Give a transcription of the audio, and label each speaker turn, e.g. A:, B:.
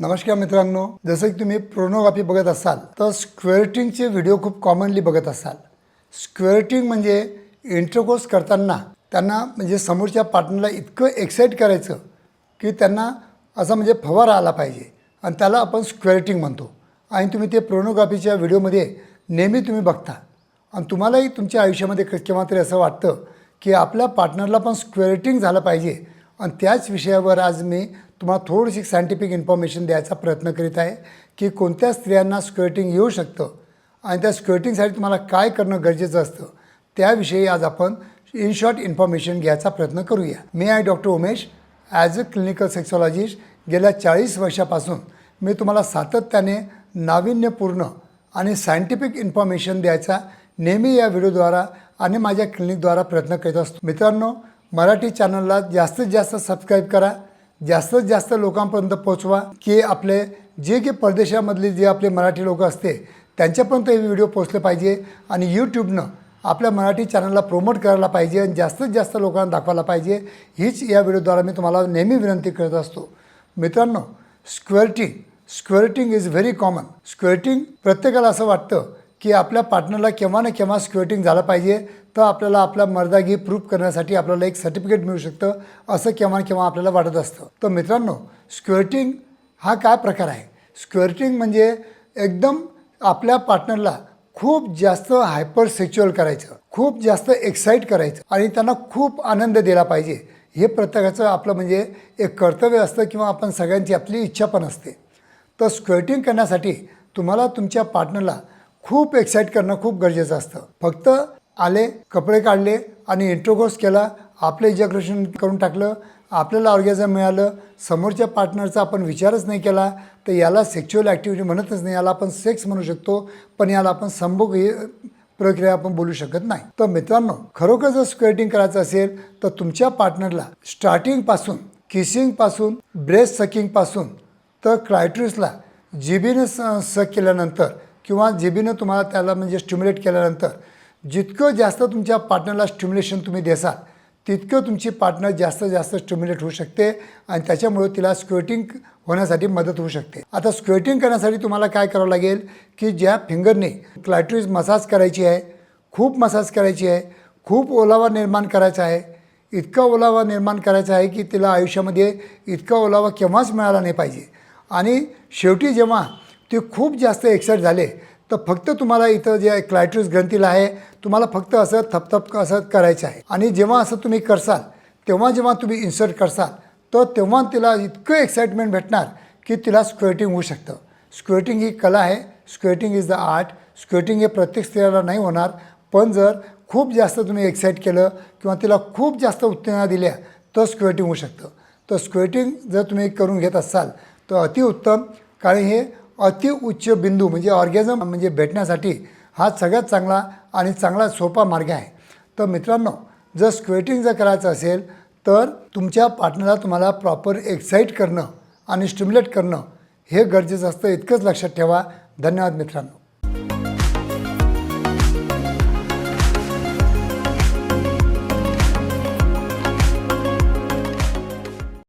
A: नमस्कार मित्रांनो जसं की तुम्ही प्रोनोग्राफी बघत असाल तर स्क्वेअरटिंगचे व्हिडिओ खूप कॉमनली बघत असाल. स्क्वेअरटिंग म्हणजे इंटरकोर्स करताना त्यांना म्हणजे समोरच्या पार्टनरला इतकं एक्साईट करायचं की त्यांना असा म्हणजे फवारा आला पाहिजे. आणि त्याला आपण स्क्वेअरटिंग म्हणतो. आणि तुम्ही ते प्रोनोग्राफीच्या व्हिडिओमध्ये नेहमी तुम्ही बघता. आणि तुम्हालाही तुमच्या आयुष्यामध्ये क- केव्हा तरी असं वाटतं की आपल्या पार्टनरला पण स्क्वेअरटिंग झालं पाहिजे. आणि त्याच विषयावर आज मी तुम्हाला थोडीशी सायंटिफिक इन्फॉर्मेशन द्यायचा प्रयत्न करीत आहे की कोणत्या स्त्रियांना स्क्वेअरटिंग येऊ शकतं आणि त्या स्क्वेअरटिंगसाठी तुम्हाला काय करणं गरजेचं असतं त्याविषयी आज आपण इन शॉर्ट इन्फॉर्मेशन घ्यायचा प्रयत्न करूया. मी आहे doctor Umesh. As a clinical sexologist गेल्या चाळीस वर्षापासून मी तुम्हाला सातत्याने नाविन्यपूर्ण आणि सायंटिफिक इन्फॉर्मेशन द्यायचा नेहमी या व्हिडिओद्वारा आणि माझ्या क्लिनिकद्वारा प्रयत्न करीत असतो. मित्रांनो मराठी चॅनलला जास्तीत जास्त सबस्क्राईब करा. जास्तीत जास्त लोकांपर्यंत पोचवा की आपले जे की परदेशामधले जे आपले मराठी लोक असते त्यांच्यापर्यंत हे व्हिडिओ पोचले पाहिजे आणि यूट्यूबनं आपल्या मराठी चॅनलला प्रोमोट करायला पाहिजे आणि जास्तीत जास्त लोकांना दाखवायला पाहिजे. हीच या व्हिडिओद्वारा मी तुम्हाला नेहमी विनंती करत असतो. मित्रांनो squirting squirting is very common squirting प्रत्येकाला असं वाटतं की आपल्या पार्टनरला केव्हा ना केव्हा स्क्वेअरटिंग झालं पाहिजे तर आपल्याला आपला मर्दागी प्रूफ करण्यासाठी आपल्याला एक सर्टिफिकेट मिळू शकतं असं केव्हा ना केव्हा आपल्याला वाटत असतं. तर मित्रांनो स्क्वेअरटिंग हा काय प्रकार आहे? स्क्वेअरटिंग म्हणजे एकदम आपल्या पार्टनरला खूप जास्त हायपर सेक्च्युअल करायचं खूप जास्त एक्साईट करायचं आणि त्यांना खूप आनंद दिला पाहिजे. हे प्रत्येकाचं आपलं म्हणजे एक कर्तव्य असतं किंवा आपण सगळ्यांची आपली इच्छा पण असते. तर स्क्वेटिंग करण्यासाठी तुम्हाला तुमच्या पार्टनरला खूप एक्साईट करणं खूप गरजेचं असतं. फक्त आले कपडे काढले आणि इंट्रोकोर्स केला आपलं इजॅग्रेशन करून टाकलं आपल्याला ऑर्गॅझम मिळालं समोरच्या पार्टनरचा आपण विचारच नाही केला तर याला सेक्च्युअल ॲक्टिव्हिटी म्हणतच नाही. याला आपण सेक्स म्हणू शकतो पण याला आपण संभोग ही प्रक्रिया आपण बोलू शकत नाही. तर मित्रांनो खरोखर जर स्क्वेटिंग करायचं असेल तर तुमच्या पार्टनरला स्टार्टिंगपासून किसिंगपासून ब्रेस्ट सकिंगपासून तर क्रायट्रिसला जिबीने स सक केल्यानंतर किंवा जेबीनं तुम्हाला त्याला म्हणजे स्टिम्युलेट केल्यानंतर जितकं जास्त तुमच्या पार्टनरला स्टिम्युलेशन तुम्ही देसाल तितकं तुमची पार्टनर जास्त जास्त स्टिम्युलेट होऊ शकते आणि त्याच्यामुळे तिला स्क्वेटिंग होण्यासाठी मदत होऊ शकते. आता स्क्वेटिंग करण्यासाठी तुम्हाला काय करावं लागेल की ज्या फिंगरने क्लायट्रिस मसाज करायची आहे खूप मसाज करायची आहे खूप ओलावा निर्माण करायचा आहे इतका ओलावा निर्माण करायचा आहे की तिला आयुष्यामध्ये इतका ओलावा केव्हाच मिळाला नाही पाहिजे. आणि शेवटी जेव्हा ते खूप जास्त एक्साईट झाले. तर फक्त तुम्हाला इथं जे क्लायट्रिस ग्रंथीला आहे तुम्हाला फक्त असं थपथप असं करायचं आहे. आणि जेव्हा असं तुम्ही करसाल तेव्हा जेव्हा तुम्ही इन्सर्ट करसाल तर तेव्हा तिला इतकं एक्साइटमेंट भेटणार की तिला स्क्वेटिंग होऊ शकतं. स्क्वेटिंग ही कला आहे. Squirting is the art squirting हे प्रत्येक स्त्रियाला नाही होणार पण जर खूप जास्त तुम्ही एक्साईट केलं किंवा तिला खूप जास्त उत्तेजना दिल्या तर स्क्वेटिंग होऊ शकतं. तर स्क्वेटिंग जर तुम्ही करून घेत असाल तर अतिउत्तम. कारण हे अति उच्च बिंदू म्हणजे ऑर्गॅझम म्हणजे भेटण्यासाठी हा सगळ्यात चांगला आणि चांगला सोपा मार्ग आहे. तर मित्रांनो जर स्क्वेटिंग जर करायचं असेल तर तुमच्या पार्टनरला तुम्हाला प्रॉपर एक्साईट करणं आणि स्टिम्युलेट करणं हे गरजेचं असतं. इतकंच लक्षात ठेवा. धन्यवाद मित्रांनो.